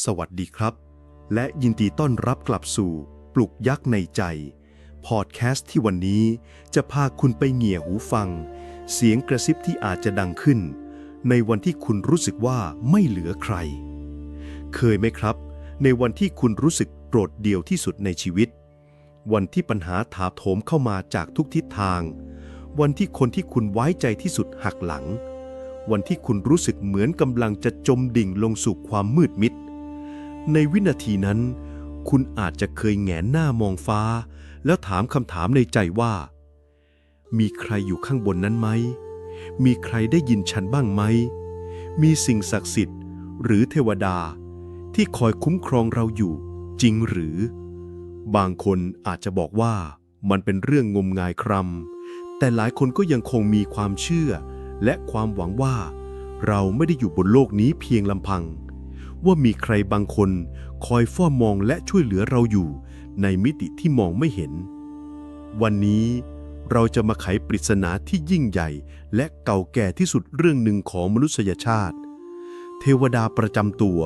สวัสดีครับ และยินดีต้อนรับกลับสู่ปลุกยักษ์ในใจ พอดแคสต์ที่วันนี้จะพาคุณไปเหงี่ยหูฟัง เสียงกระซิบที่อาจจะดังขึ้น ในวันที่คุณรู้สึกว่าไม่เหลือใคร เคยไหมครับ ในวันที่คุณรู้สึกโดดเดี่ยวที่สุดในชีวิต วันที่ปัญหาถาโถมเข้ามาจากทุกทิศทาง วันที่คนที่คุณไว้ใจที่สุดหักหลัง วันที่คุณรู้สึกเหมือนกำลังจะจมดิ่งลงสู่ความมืดมิด ในวินาทีนั้น คุณอาจจะเคยแงนหน้ามองฟ้า แล้วถามคำถามในใจว่า มีใครอยู่ข้างบนนั้นไหม มีใครได้ยินฉันบ้างไหม มีสิ่งศักดิ์สิทธิ์ หรือเทวดา ที่คอยคุ้มครองเราอยู่ จริงหรือ บางคนอาจจะบอกว่ามันเป็นเรื่องงมงายครำแต่หลายคนก็ยังคงมีความเชื่อ และความหวังว่า เราไม่ได้อยู่บนโลกนี้เพียงลำพัง ว่ามีใครบางคนคอยเฝ้ามองและช่วยเหลือเราอยู่ ในมิติที่มองไม่เห็น วันนี้เราจะมาไขปริศนาที่ยิ่งใหญ่ และเก่าแก่ที่สุดเรื่องหนึ่งของมนุษยชาติ เทวดาประจำตัว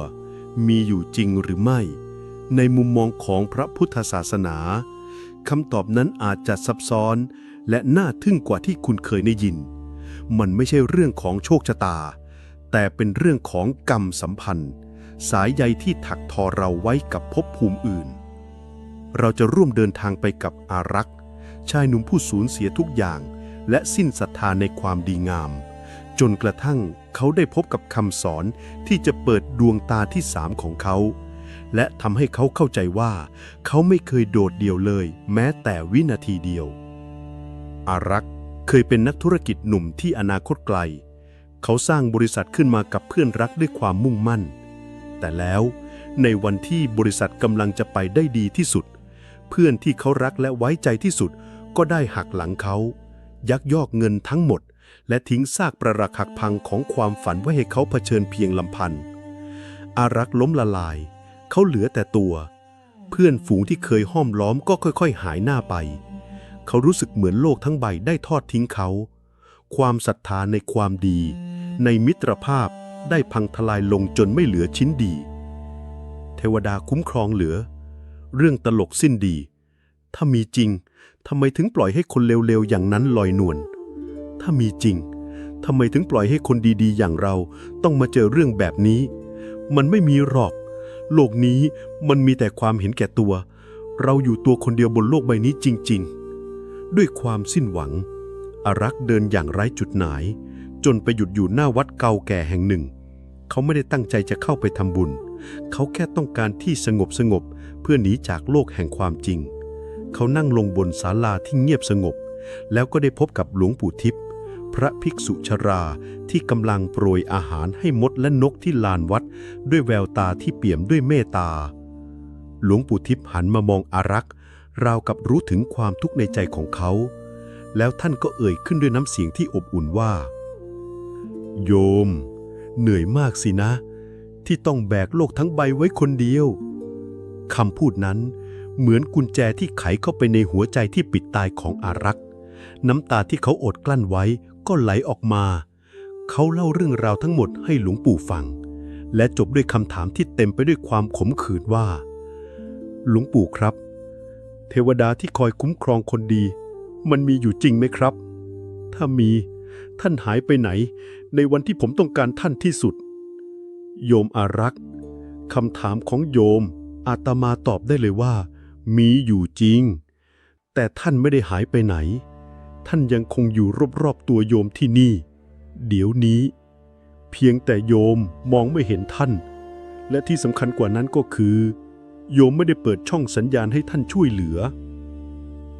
มีอยู่จริงหรือไม่ ในมุมมองของพระพุทธศาสนาคำตอบนั้นอาจจะซับซ้อน และน่าทึ่งกว่าที่คุณเคยได้ยิน มันไม่ใช่เรื่องของโชคชะตา แต่เป็นเรื่องของกรรมสัมพันธ์ สายใยที่ถักทอเราไว้กับภพภูมิอื่น เราจะร่วมเดินทางไปกับอารักษ์ ชายหนุ่มผู้สูญเสียทุกอย่าง และสิ้นศรัทธาในความดีงาม จนกระทั่งเขาได้พบกับคำสอนที่จะเปิดดวงตาที่สามของเขา และทำให้เขาเข้าใจว่า เขาไม่เคยโดดเดี่ยวเลย แม้แต่วินาทีเดียว อารักษ์เคยเป็นนักธุรกิจหนุ่มที่อนาคตไกล เขาสร้างบริษัทขึ้นมากับเพื่อนรักด้วยความมุ่งมั่น แต่แล้วในวันที่บริษัทกำลังจะไปได้ดีที่สุด เพื่อนที่เขารักและไว้ใจที่สุดก็ได้หักหลังเขา ยักยอกเงินทั้งหมด และทิ้งซากประหลักหักพังของความฝันไว้ให้เขาเผชิญเพียงลำพัน อารักล้มละลาย เขาเหลือแต่ตัว เพื่อนฝูงที่เคยห้อมล้อมก็ค่อย ๆ หายหน้าไป เขารู้สึกเหมือนโลกทั้งใบได้ทอดทิ้งเขา ความศรัทธาในความดี ในมิตรภาพ ได้พังทลายลงจนไม่เหลือชิ้นดี เทวดาคุ้มครองเหลือ เรื่องตลกสิ้นดี ถ้ามีจริงทำไมถึงปล่อยให้คนเลวๆอย่างนั้นลอยนวลถ้ามีจริงทำไมถึงปล่อยให้คนดีๆ อย่างเราต้องมาเจอเรื่องแบบนี้ มันไม่มีหรอก โลกนี้มันมีแต่ความเห็นแก่ตัว เราอยู่ตัวคนเดียวบนโลกใบนี้จริง ๆ ด้วยความสิ้นหวัง อารักษ์เดินอย่างไร้จุดหมายจนไปหยุดอยู่หน้าวัดเก่าแก่แห่งหนึ่ง เขาไม่ได้ตั้งใจจะเข้าไปทำบุญ เขาแค่ต้องการที่สงบสงบเพื่อหนีจากโลกแห่งความจริง เขานั่งลงบนศาลาที่เงียบสงบ แล้วก็ได้พบกับหลวงปู่ทิพย์พระภิกษุชราที่กำลังโปรยอาหารให้มดและนกที่ลานวัด ด้วยแววตาที่เปี่ยมด้วยเมตตา หลวงปู่ทิพย์หันมามองอารักษ์ราวกับรู้ถึงความทุกข์ในใจของเขา แล้วท่านก็เอ่ยขึ้นด้วยน้ำเสียงที่อบอุ่นว่า โยม เหนื่อยมากสินะ ที่ต้องแบกโลกทั้งใบไว้คนเดียวคำพูดนั้นเหมือนกุญแจที่ไขเข้าไปในหัวใจที่ปิดตายของอารักษ์ น้ำตาที่เขาอดกลั้นไว้ก็ไหลออกมา เขาเล่าเรื่องราวทั้งหมดให้หลวงปู่ฟัง และจบด้วยคำถามที่เต็มไปด้วยความขมขื่นว่า หลวงปู่ครับ เทวดาที่คอยคุ้มครองคนดี มันมีอยู่จริงไหมครับ ถ้ามี ท่านหายไปไหน ในวันที่ผมต้องการท่านที่สุด โยมอารักษ์คำถามของโยม อาตมาตอบได้เลยว่า มีอยู่จริง แต่ท่านไม่ได้หายไปไหน ท่านยังคงอยู่รอบๆตัวโยมที่นี่ เดี๋ยวนี้ เพียงแต่โยมมองไม่เห็นท่าน และที่สำคัญกว่านั้นก็คือ โยมไม่ได้เปิดช่องสัญญาณให้ท่านช่วยเหลือ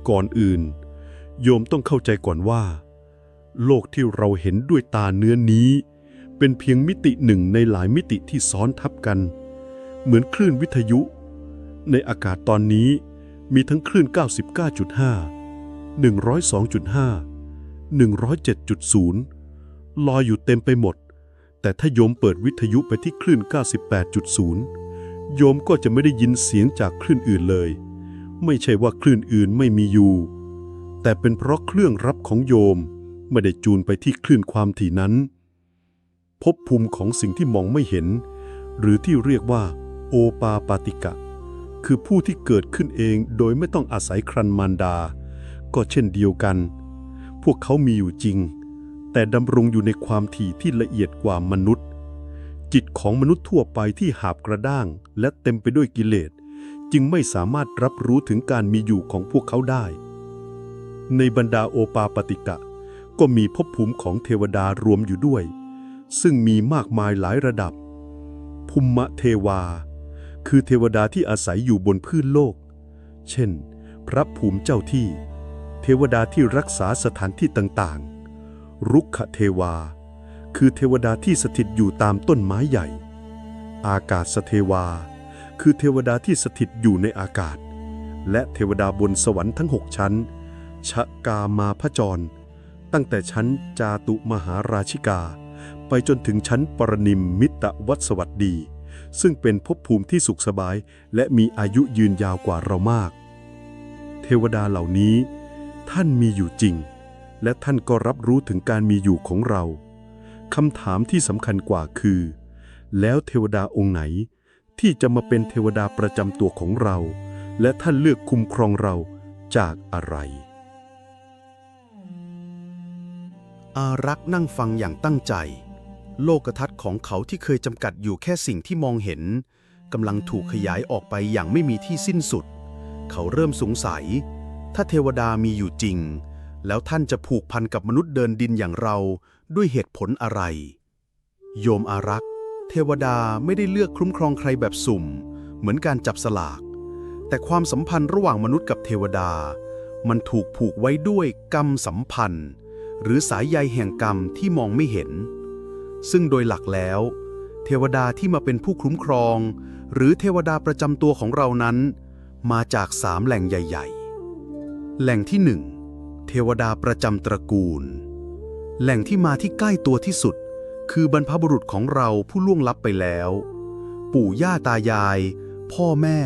ก่อนอื่น โยมต้องเข้าใจก่อนว่า โลกที่เราเห็นด้วยตาเนื้อนี้ เป็นเพียงมิติหนึ่งในหลายมิติที่ซ้อนทับกัน เหมือนคลื่นวิทยุ ในอากาศตอนนี้มีทั้งคลื่น 99.5 102.5 107.0 ลอยอยู่เต็มไปหมด แต่ถ้าโยมเปิดวิทยุไปที่คลื่น 98.0 โยมก็จะไม่ได้ยินเสียงจากคลื่นอื่นเลย ไม่ใช่ว่าคลื่นอื่นไม่มีอยู่ แต่เป็นเพราะเครื่องรับของโยม ไม่ได้จูนไปที่คลื่นความถี่นั้นภพภูมิของสิ่งที่มองไม่เห็น หรือที่เรียกว่า โอปาปาติกะ คือผู้ที่เกิดขึ้นเองโดยไม่ต้องอาศัยครันมารดา ก็เช่นเดียวกัน พวกเขามีอยู่จริง แต่ดำรงอยู่ในความถี่ที่ละเอียดกว่ามนุษย์ จิตของมนุษย์ทั่วไปที่หาบกระด้าง และเต็มไปด้วยกิเลสจึงไม่สามารถรับรู้ถึงการมีอยู่ของพวกเขาได้ ในบรรดาโอปาปติกะ ก็มีภพภูมิของเทวดารวมอยู่ด้วย ซึ่งมีมากมายหลายระดับภูมิเทวา คือเทวดาที่อาศัยอยู่บนพื้นโลก เช่น พระภูมิเจ้าที่ เทวดาที่รักษาสถานที่ต่างๆ รุกขเทวา คือเทวดาที่สถิตอยู่ตามต้นไม้ใหญ่ อากาศเทวา คือเทวดาที่สถิตอยู่ในอากาศ และเทวดาบนสวรรค์ทั้งหกชั้น ชะกามาพจร ตั้งแต่ชั้นจาตุมหาราชิกา ไปจนถึงชั้นปรนิมมิตรวัสวัสดี ซึ่งเป็นภพภูมิที่สุขสบาย และมีอายุยืนยาวกว่าเรามาก เทวดาเหล่านี้ ท่านมีอยู่จริง และท่านก็รับรู้ถึงการมีอยู่ของเราคำถามที่สำคัญกว่าคือ แล้วเทวดาองค์ไหน ที่จะมาเป็นเทวดาประจำตัวของเรา และท่านเลือกคุ้มครองเราจากอะไร อารักษ์นั่งฟังอย่างตั้งใจ โลกทัศน์ของเขาที่เคยจำกัดอยู่แค่สิ่งที่มองเห็นกำลังถูกขยายออกไปอย่างไม่มีที่สิ้นสุด เขาเริ่มสงสัย ถ้าเทวดามีอยู่จริง แล้วท่านจะผูกพันกับมนุษย์เดินดินอย่างเราด้วยเหตุผลอะไร โยมอารักษ์ เทวดาไม่ได้เลือกคุ้มครองใครแบบสุ่ม เหมือนการจับสลาก แต่ความสัมพันธ์ระหว่างมนุษย์กับเทวดา มันถูกผูกไว้ด้วยกรรมสัมพันธ์ หรือสายใยแห่งกรรมที่มองไม่เห็น ซึ่งโดยหลักแล้ว เทวดาที่มาเป็นผู้คุ้มครอง หรือเทวดาประจำตัวของเรานั้น มาจากสามแหล่งใหญ่ๆ แหล่งที่หนึ่งเทวดาประจำตระกูล แหล่งที่มาที่ใกล้ตัวที่สุด คือบรรพบุรุษของเราผู้ล่วงลับไปแล้ว ปู่ย่าตายาย พ่อแม่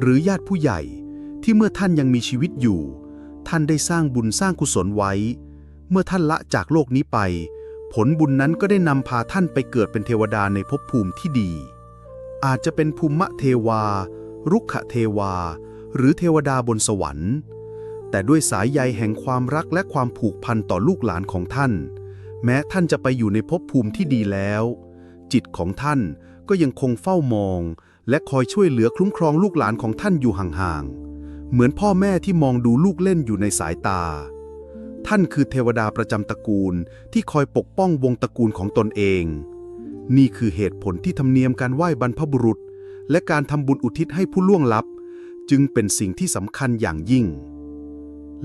หรือญาติผู้ใหญ่ที่เมื่อท่านยังมีชีวิตอยู่ ท่านได้สร้างบุญสร้างกุศลไว้ เมื่อท่านละจากโลกนี้ไป ผลบุญนั้นก็ได้นำพาท่านไปเกิดเป็นเทวดาในภพภูมิที่ดี อาจจะเป็นภูมิเทวา รุกขเทวา หรือเทวดาบนสวรรค์ แต่ด้วยสายใยแห่งความรักและความผูกพันต่อลูกหลานของท่าน แม้ท่านจะไปอยู่ในภพภูมิที่ดีแล้ว จิตของท่านก็ยังคงเฝ้ามอง และคอยช่วยเหลือคุ้มครองลูกหลานของท่านอยู่ห่างๆ เหมือนพ่อแม่ที่มองดูลูกเล่นอยู่ในสายตา ท่านคือเทวดาประจำตระกูลที่คอยปกป้องวงตระกูลของตนเอง นี่คือเหตุผลที่ธรรมเนียมการไหว้บรรพบุรุษ และการทำบุญอุทิศให้ผู้ล่วงลับ จึงเป็นสิ่งที่สำคัญอย่างยิ่ง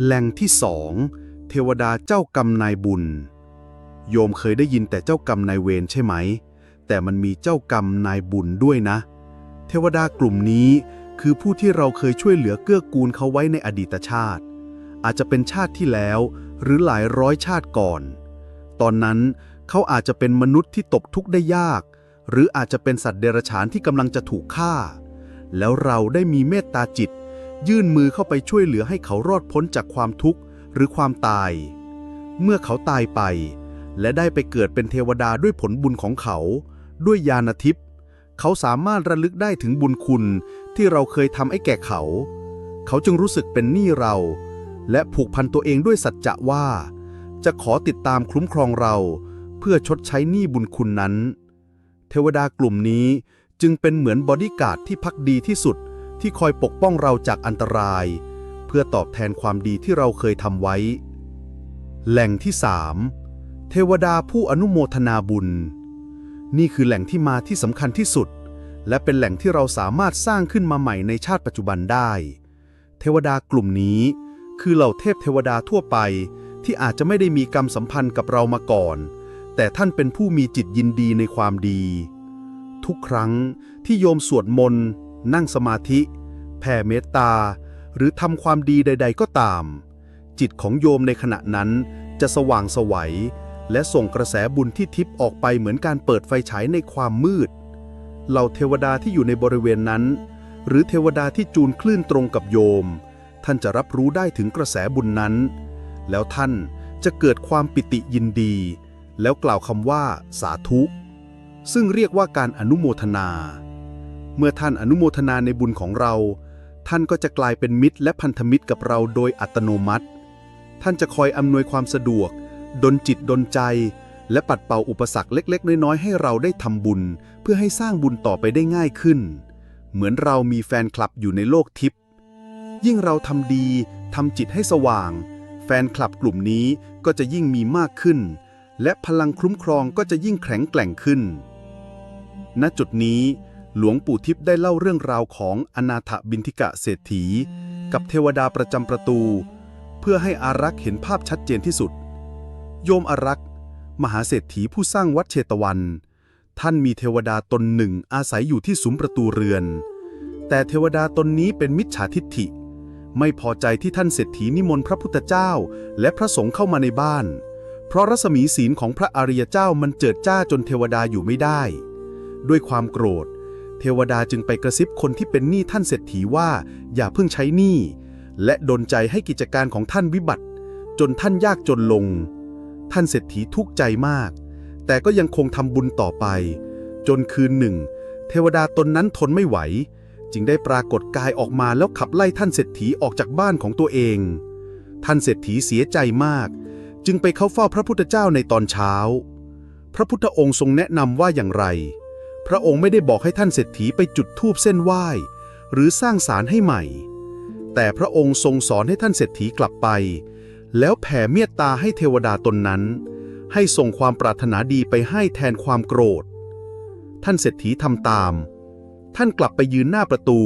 แหล่งที่สองเทวดาเจ้ากรรมนายบุญ โยมเคยได้ยินแต่เจ้ากรรมนายเวรใช่ไหม แต่มันมีเจ้ากรรมนายบุญด้วยนะ เทวดากลุ่มนี้คือผู้ที่เราเคยช่วยเหลือเกื้อกูลเขาไว้ในอดีตชาติ อาจจะเป็นชาติที่แล้ว หรือหลายร้อยชาติก่อน ตอนนั้นเขาอาจจะเป็นมนุษย์ที่ตกทุกข์ได้ยาก หรืออาจจะเป็นสัตว์เดรัจฉานที่กำลังจะถูกฆ่า แล้วเราได้มีเมตตาจิต ยื่นมือเข้าไปช่วยเหลือให้เขารอดพ้นจากความทุกข์หรือความตาย เมื่อเขาตายไป และได้ไปเกิดเป็นเทวดาด้วยผลบุญของเขา ด้วยญาณทิพย์เขาสามารถระลึกได้ถึงบุญคุณที่เราเคยทำให้แก่เขา เขาจึงรู้สึกเป็นหนี้เรา และผูกพันตัวเองด้วยสัจจะว่า จะขอติดตามคุ้มครองเราเพื่อชดใช้หนี้บุญคุณนั้น เทวดากลุ่มนี้จึงเป็นเหมือนบอดี้การ์ดที่พักดีที่สุดที่คอยปกป้องเราจากอันตราย เพื่อตอบแทนความดีที่เราเคยทำไว้ แหล่งที่สามเทวดาผู้อนุโมทนาบุญ นี่คือแหล่งที่มาที่สำคัญที่สุด และเป็นแหล่งที่เราสามารถสร้างขึ้นมาใหม่ในชาติปัจจุบันได้ เทวดากลุ่มนี้ คือเหล่าเทพเทวดาทั่วไป ที่อาจจะไม่ได้มีกรรมสัมพันธ์กับเรามาก่อน แต่ท่านเป็นผู้มีจิตยินดีในความดี ทุกครั้งที่โยมสวดมนต์ นั่งสมาธิ แผ่เมตตา หรือทำความดีใด ๆ ก็ตาม จิตของโยมในขณะนั้นจะสว่างไสวัย และส่งกระแสบุญที่ทิพย์ออกไปเหมือนการเปิดไฟฉายในความมืด เหล่าเทวดาที่อยู่ในบริเวณนั้น หรือเทวดาที่จูนคลื่นตรงกับโยม ท่านจะรับรู้ได้ถึงกระแสบุญนั้น แล้วท่านจะเกิดความปิติยินดี แล้วกล่าวคำว่าสาธุ ซึ่งเรียกว่าการอนุโมทนา เมื่อท่านอนุโมทนาในบุญของเรา ท่านก็จะกลายเป็นมิตรและพันธมิตรกับเราโดยอัตโนมัติ ท่านจะคอยอำนวยความสะดวก ดลจิตดลใจ และปัดเป่าอุปสรรคเล็ก ๆ น้อยๆให้เราได้ทำบุญ เพื่อให้สร้างบุญต่อไปได้ง่ายขึ้น เหมือนเรามีแฟนคลับอยู่ในโลกทิพย์ ยิ่งเราทำดีทำจิตให้สว่าง แฟนคลับกลุ่มนี้ก็จะยิ่งมีมากขึ้น และพลังคุ้มครองก็จะยิ่งแข็งแกร่งขึ้น ณจุดนี้หลวงปู่ทิพย์ได้เล่าเรื่องราวของอนาถบินทิกะเศรษฐี กับเทวดาประจำประตู เพื่อให้อารักษ์เห็นภาพชัดเจนที่สุด โยมอารักษ์มหาเศรษฐีผู้สร้างวัดเชตวัน ท่านมีเทวดาตนหนึ่งอาศัยอยู่ที่ซุ้มประตูเรือน แต่เทวดาตนนี้เป็นมิจฉาทิฏฐิ ไม่พอใจที่ท่านเศรษฐีนิมนต์พระพุทธเจ้า และพระสงฆ์เข้ามาในบ้าน เพราะรัศมีศีลของพระอริยเจ้ามันเจิดจ้าจนเทวดาอยู่ไม่ได้ ด้วยความโกรธ เทวดาจึงไปกระซิบคนที่เป็นหนี้ท่านเศรษฐีว่าอย่าเพิ่งใช้หนี้และดลใจให้กิจการของท่านวิบัติ จนท่านยากจนลง ท่านเศรษฐีทุกข์ใจมาก แต่ก็ยังคงทำบุญต่อไป จนคืนหนึ่ง เทวดาตนนั้นทนไม่ไหว จึงได้ปรากฏกายออกมาแล้วขับไล่ท่านเศรษฐีออกจากบ้านของตัวเอง ท่านเศรษฐีเสียใจมาก จึงไปเข้าเฝ้าพระพุทธเจ้าในตอนเช้า พระพุทธองค์ทรงแนะนำว่าอย่างไร พระองค์ไม่ได้บอกให้ท่านเศรษฐีไปจุดธูปเส้นไหว้ หรือสร้างศาลให้ใหม่ แต่พระองค์ทรงสอนให้ท่านเศรษฐีกลับไป แล้วแผ่เมตตาให้เทวดาตนนั้น ให้ส่งความปรารถนาดีไปให้แทนความโกรธ ท่านเศรษฐีทำตาม ท่านกลับไปยืนหน้าประตู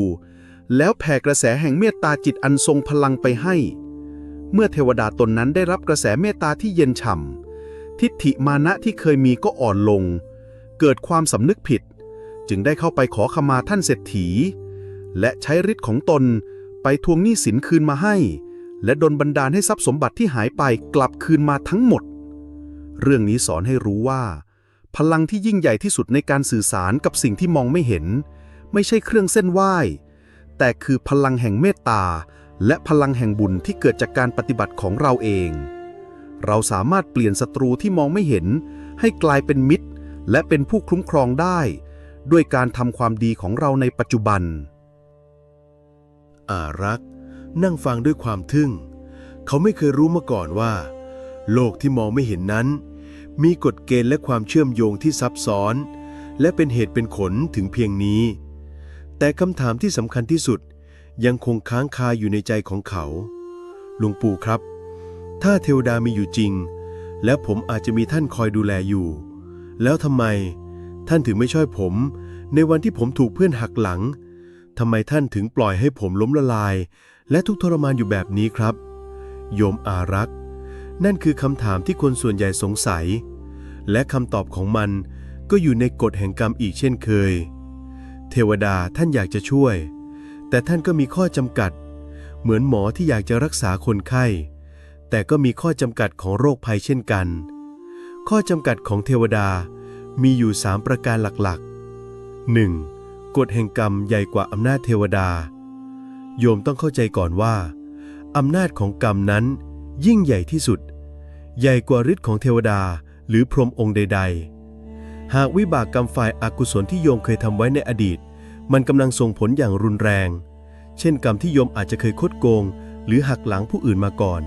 แล้วแผ่กระแสแห่งเมตตาจิตอันทรงพลังไปให้ เมื่อเทวดาตนนั้นได้รับกระแสเมตตาที่เย็นฉ่ำทิฏฐิมานะที่เคยมีก็อ่อนลง เกิดความสำนึกผิด จึงได้เข้าไปขอขมาท่านเศรษฐี และใช้ฤทธิ์ของตนไปทวงหนี้สินคืนมาให้ และดลบันดาลให้ทรัพย์สมบัติที่หายไปกลับคืนมาทั้งหมด เรื่องนี้สอนให้รู้ว่า พลังที่ยิ่งใหญ่ที่สุดในการสื่อสารกับสิ่งที่มองไม่เห็น ไม่ใช่เครื่องเส้นไหว้ แต่คือพลังแห่งเมตตา และพลังแห่งบุญที่เกิดจากการปฏิบัติของเราเอง เราสามารถเปลี่ยนศัตรูที่มองไม่เห็น ให้กลายเป็นมิตร และเป็นผู้คุ้มครองได้ ด้วยการทำความดีของเราในปัจจุบัน อารักษ์นั่งฟังด้วยความทึ่ง เขาไม่เคยรู้มาก่อนว่า โลกที่มองไม่เห็นนั้น มีกฎเกณฑ์และความเชื่อมโยงที่ซับซ้อน และเป็นเหตุเป็นผลถึงเพียงนี้ แต่คำถามที่สำคัญที่สุด ยังคงค้างคาอยู่ในใจของเขา หลวงปู่ครับ ถ้าเทวดามีอยู่จริง แล้วผมอาจจะมีท่านคอยดูแลอยู่ แล้วทำไม ท่านถึงไม่ช่วยผม ในวันที่ผมถูกเพื่อนหักหลังทำไมท่านถึงปล่อยให้ผมล้มละลาย และทุกทรมานอยู่แบบนี้ครับ โยมอารักษ์ นั่นคือคำถามที่คนส่วนใหญ่สงสัย และคำตอบของมันก็อยู่ในกฎแห่งกรรมอีกเช่นเคย เทวดาท่านอยากจะช่วย แต่ท่านก็มีข้อจำกัด เหมือนหมอที่อยากจะรักษาคนไข้ แต่ก็มีข้อจำกัดของโรคภัยเช่นกัน ข้อจำกัดของเทวดามีอยู่สามประการหลักๆ 1. กฎแห่งกรรมใหญ่กว่าอำนาจเทวดา โยมต้องเข้าใจก่อนว่าอำนาจของกรรมนั้นยิ่งใหญ่ที่สุด ใหญ่กว่าฤทธิ์ของเทวดาหรือพรหมองค์ใด ๆ หากวิบากกรรมฝ่ายอากุศลที่โยมเคยทำไว้ในอดีต มันกำลังส่งผลอย่างรุนแรง เช่นกรรมที่โยมอาจจะเคยคดโกง หรือหักหลังผู้อื่นมาก่อน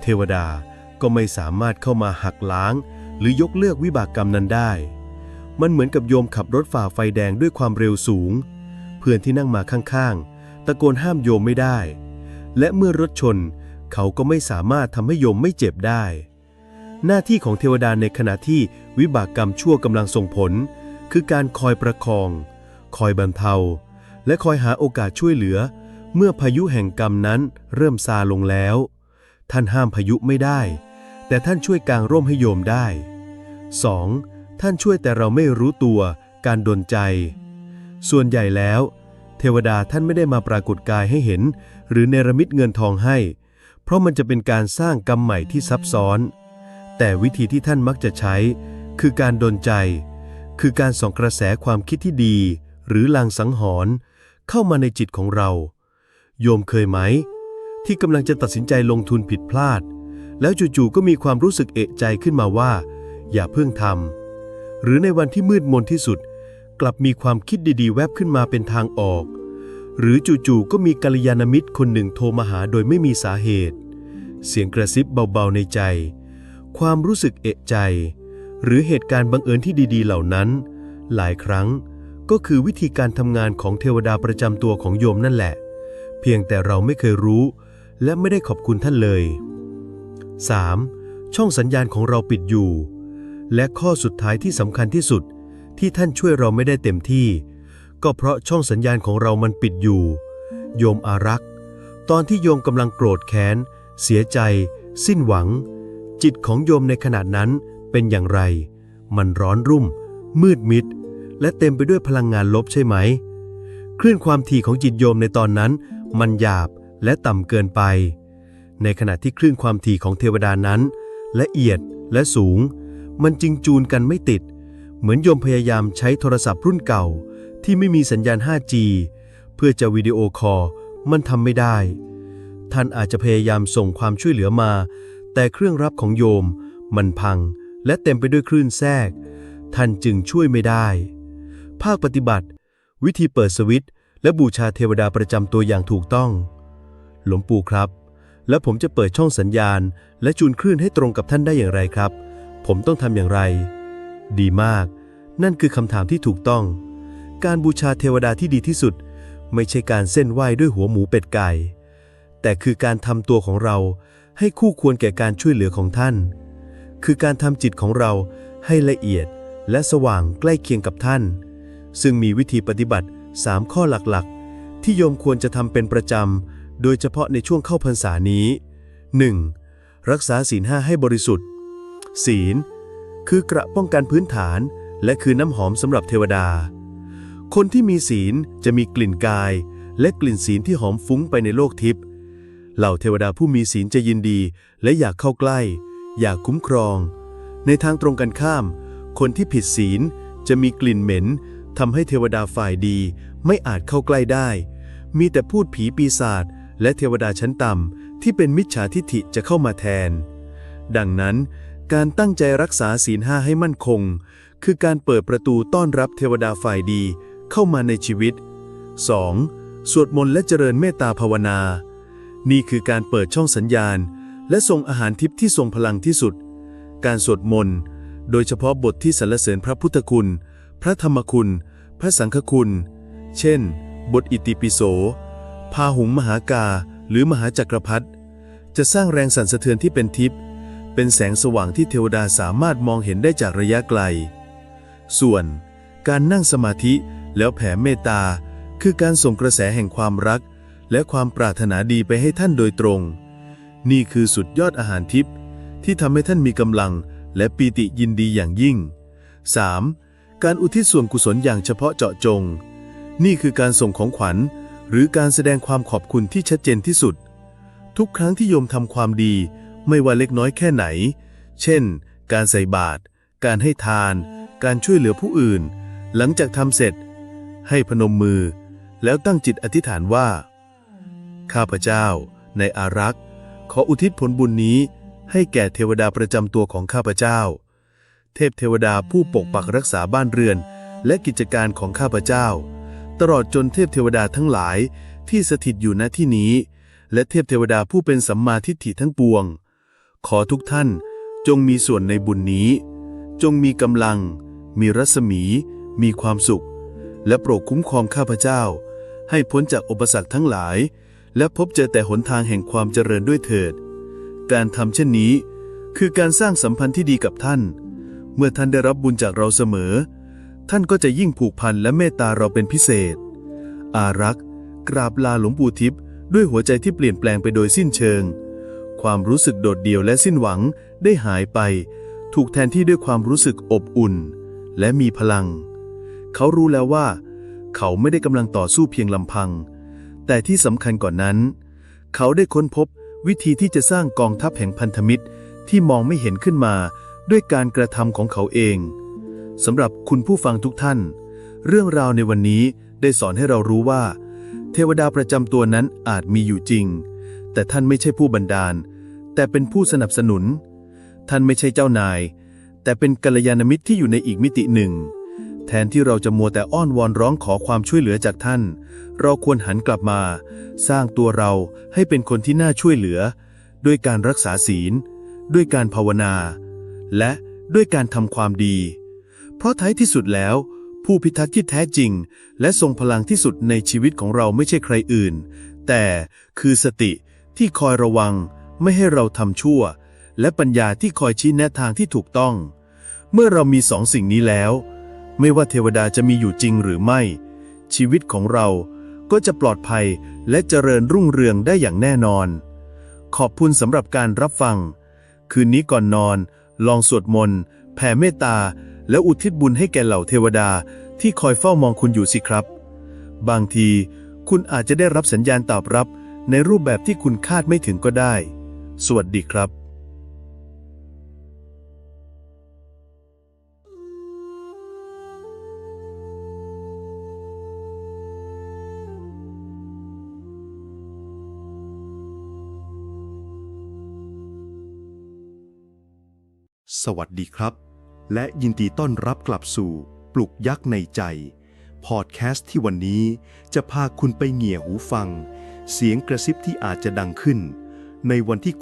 เทวดาก็ไม่สามารถเข้ามาหักล้าง หรือยกเลิกวิบากกรรมนั้นได้ มันเหมือนกับโยมขับรถฝ่าไฟแดงด้วยความเร็วสูง เพื่อนที่นั่งมาข้างๆ ตะโกนห้ามโยมไม่ได้ และเมื่อรถชน เขาก็ไม่สามารถทำให้โยมไม่เจ็บได้ หน้าที่ของเทวดาในขณะที่วิบากกรรมชั่วกำลังส่งผล คือการคอยประคอง คอยบรรเทา และคอยหาโอกาสช่วยเหลือ เมื่อพายุแห่งกรรมนั้นเริ่มซาลงแล้ว ท่านห้ามพายุไม่ได้ แต่ท่านช่วยกางร่มให้โยมได้ 2. ท่านช่วยแต่เราไม่รู้ตัว การดนใจ ส่วนใหญ่แล้ว เทวดาท่านไม่ได้มาปรากฏกายให้เห็น หรือเนรมิตเงินทองให้ เพราะมันจะเป็นการสร้างกรรมใหม่ที่ซับซ้อน แต่วิธีที่ท่านมักจะใช้ คือการดนใจ คือการส่องกระแสความคิดที่ดี หรือลางสังหรณ์เข้ามาในจิตของเรา โยมเคยไหม ที่กำลังจะตัดสินใจลงทุนผิดพลาด แล้วจู่ๆก็มีความรู้สึกเอะใจขึ้นมาว่า อย่าเพิ่งทำหรือในวันที่มืดมนที่สุด กลับมีความคิดดีๆ แวบขึ้นมาเป็นทางออก หรือจู่ๆก็มีกัลยาณมิตรคนหนึ่งโทรมาหาโดยไม่มีสาเหตุ เสียงกระซิบเบาๆในใจ ความรู้สึกเอะใจ หรือเหตุการณ์บังเอิญที่ดีๆ เหล่านั้น หลายครั้งก็คือวิธีการทำงานของเทวดาประจำตัวของโยมนั่นแหละ เพียงแต่เราไม่เคยรู้ และไม่ได้ขอบคุณท่านเลย 3. ช่องสัญญาณของเราปิดอยู่ และข้อสุดท้ายที่สำคัญที่สุดที่ท่านช่วยเราไม่ได้เต็มที่ ก็เพราะช่องสัญญาณของเรามันปิดอยู่ โยมอารักษ์ ตอนที่โยมกำลังโกรธแค้น เสียใจ สิ้นหวัง จิตของโยมในขณะนั้นเป็นอย่างไร มันร้อนรุ่ม มืดมิด และเต็มไปด้วยพลังงานลบใช่ไหม คลื่นความถี่ของจิตโยมในตอนนั้น มันหยาบและต่ำเกินไป ในขณะที่คลื่นความถี่ของเทวดานั้น ละเอียดและสูง มันจึงจูนกันไม่ติด เหมือนโยมพยายามใช้โทรศัพท์รุ่นเก่า ที่ไม่มีสัญญาณ 5G เพื่อจะวิดีโอคอลมันทำไม่ได้ ท่านอาจจะพยายามส่งความช่วยเหลือมา แต่เครื่องรับของโยม มันพังและเต็มไปด้วยคลื่นแทรก ท่านจึงช่วยไม่ได้ ภาคปฏิบัติ วิธีเปิดสวิตช์และบูชาเทวดาประจำตัวอย่างถูกต้อง หลวงปู่ครับ แล้วผมจะเปิดช่องสัญญาณ และจูนคลื่นให้ตรงกับท่านได้อย่างไรครับ ผมต้องทำอย่างไร ดีมาก นั่นคือคำถามที่ถูกต้อง การบูชาเทวดาที่ดีที่สุด ไม่ใช่การเส้นไหว้ด้วยหัวหมูเป็ดไก่ แต่คือการทำตัวของเรา ให้คู่ควรแก่การช่วยเหลือของท่าน คือการทำจิตของเราให้ละเอียดและสว่างใกล้เคียงกับท่าน ซึ่งมีวิธีปฏิบัติ 3 ข้อหลักๆ ที่โยมควรจะทำเป็นประจำ โดยเฉพาะในช่วงเข้าพรรษานี้ 1. รักษาศีลห้าให้บริสุทธิ์ ศีล คือกระป้องกันพื้นฐาน และคือน้ำหอมสำหรับเทวดา คนที่มีศีลจะมีกลิ่นกาย และกลิ่นศีลที่หอมฟุ้งไปในโลกทิพย์ เหล่าเทวดาผู้มีศีลจะยินดีและอยากเข้าใกล้ อยากคุ้มครอง ในทางตรงกันข้าม คนที่ผิดศีลจะมีกลิ่นเหม็นทำให้เทวดาฝ่ายดีไม่อาจเข้าใกล้ได้ มีแต่พูดผีปีศาจและเทวดาชั้นต่ำที่เป็นมิจฉาทิฐิจะเข้ามาแทน ดังนั้น การตั้งใจรักษาศีลห้าให้มั่นคง คือการเปิดประตูต้อนรับเทวดาฝ่ายดีเข้ามาในชีวิต 2. สวดมนต์และเจริญเมตตาภาวนา นี่คือการเปิดช่องสัญญาณ และส่งอาหารทิพย์ที่ทรงพลังที่สุด การสวดมนต์ โดยเฉพาะบทที่สรรเสริญพระพุทธคุณ พระธรรมคุณ พระสังฆคุณ เช่น บทอิติปิโส พาหุงมหากา หรือมหาจักรพรรดิ จะสร้างแรงสั่นสะเทือนที่เป็นทิพย์ เป็นแสงสว่างที่เทวดาสามารถมองเห็นได้จากระยะไกล ส่วน การนั่งสมาธิแล้วแผ่เมตตา คือการส่งกระแสแห่งความรัก และความปรารถนาดีไปให้ท่านโดยตรง นี่คือสุดยอดอาหารทิพย์ที่ทำให้ท่านมีกำลังและปีติยินดีอย่างยิ่ง 3. การอุทิศส่วนกุศลอย่างเฉพาะเจาะจง นี่คือการส่งของขวัญ หรือการแสดงความขอบคุณที่ชัดเจนที่สุด ทุกครั้งที่โยมทำความดีไม่ว่าเล็กน้อยแค่ไหน เช่น การใส่บาตร การให้ทาน การช่วยเหลือผู้อื่น หลังจากทำเสร็จ ให้พนมมือ แล้วตั้งจิตอธิษฐานว่า ข้าพเจ้า ในอารักษ์ ขออุทิศผลบุญนี้ให้แก่เทวดาประจำตัวของข้าพเจ้า เทพเทวดาผู้ปกปักรักษาบ้านเรือน และกิจการของข้าพเจ้า ตลอดจนเทพเทวดาทั้งหลายที่สถิตอยู่ณที่นี้ และเทพเทวดาผู้เป็นสัมมาทิฏฐิทั้งปวง ขอทุกท่านจงมีส่วนในบุญนี้ จงมีกำลัง มีรัศมี มีความสุข และโปรดคุ้มครองข้าพเจ้า ให้พ้นจากอุปสรรคทั้งหลาย และพบเจอแต่หนทางแห่งความเจริญด้วยเถิด การทำเช่นนี้คือการสร้างสัมพันธ์ที่ดีกับท่าน เมื่อท่านได้รับบุญจากเราเสมอ ท่านก็จะยิ่งผูกพันและเมตตาเราเป็นพิเศษ อารักษ์กราบลาหลวงปู่ทิพย์ด้วยหัวใจที่เปลี่ยนแปลงไปโดยสิ้นเชิง ความรู้สึกโดดเดี่ยวและสิ้นหวังได้หายไป ถูกแทนที่ด้วยความรู้สึกอบอุ่น และมีพลัง เขารู้แล้วว่า เขาไม่ได้กำลังต่อสู้เพียงลำพัง แต่ที่สำคัญกว่านนั้น เขาได้ค้นพบวิธีที่จะสร้างกองทัพแห่งพันธมิตรที่มองไม่เห็นขึ้นมาด้วยการกระทำของเขาเองสำหรับคุณผู้ฟังทุกท่าน เรื่องราวในวันนี้ได้สอนให้เรารู้ว่า เทวดาประจำตัวนั้นอาจมีอยู่จริง แต่ท่านไม่ใช่ผู้บันดาล แต่เป็นผู้สนับสนุน ท่านไม่ใช่เจ้านาย แต่เป็นกัลยาณมิตรที่อยู่ในอีกมิติหนึ่ง แทนที่เราจะมัวแต่อ้อนวอนร้องขอความช่วยเหลือจากท่าน เราควรหันกลับมา สร้างตัวเราให้เป็นคนที่น่าช่วยเหลือ ด้วยการรักษาศีล ด้วยการภาวนา และด้วยการทำความดี เพราะท้ายที่สุดแล้ว ผู้พิทักษ์ที่แท้จริง และทรงพลังที่สุดในชีวิตของเราไม่ใช่ใครอื่น แต่คือสติที่คอยระวังไม่ให้เราทำชั่ว และปัญญาที่คอยชี้แนะทางที่ถูกต้อง เมื่อเรามีสองสิ่งนี้แล้ว ไม่ว่าเทวดาจะมีอยู่จริงหรือไม่ ชีวิตของเรา ก็จะปลอดภัยและเจริญรุ่งเรืองได้อย่างแน่นอน ขอบคุณสำหรับการรับฟัง คืนนี้ก่อนนอน ลองสวดมนต์แผ่เมตตา และอุทิศบุญให้แก่เหล่าเทวดาที่คอยเฝ้ามองคุณอยู่สิครับ บางทีคุณอาจจะได้รับสัญญาณตอบรับในรูปแบบที่คุณคาดไม่ถึงก็ได้ สวัสดีครับ สวัสดีครับ และยินดีต้อนรับกลับสู่ปลุกยักษ์ในใจ พอดแคสต์ที่วันนี้จะพาคุณไปเหงี่ยหูฟัง เสียงกระซิบที่อาจจะดังขึ้น ในวันที่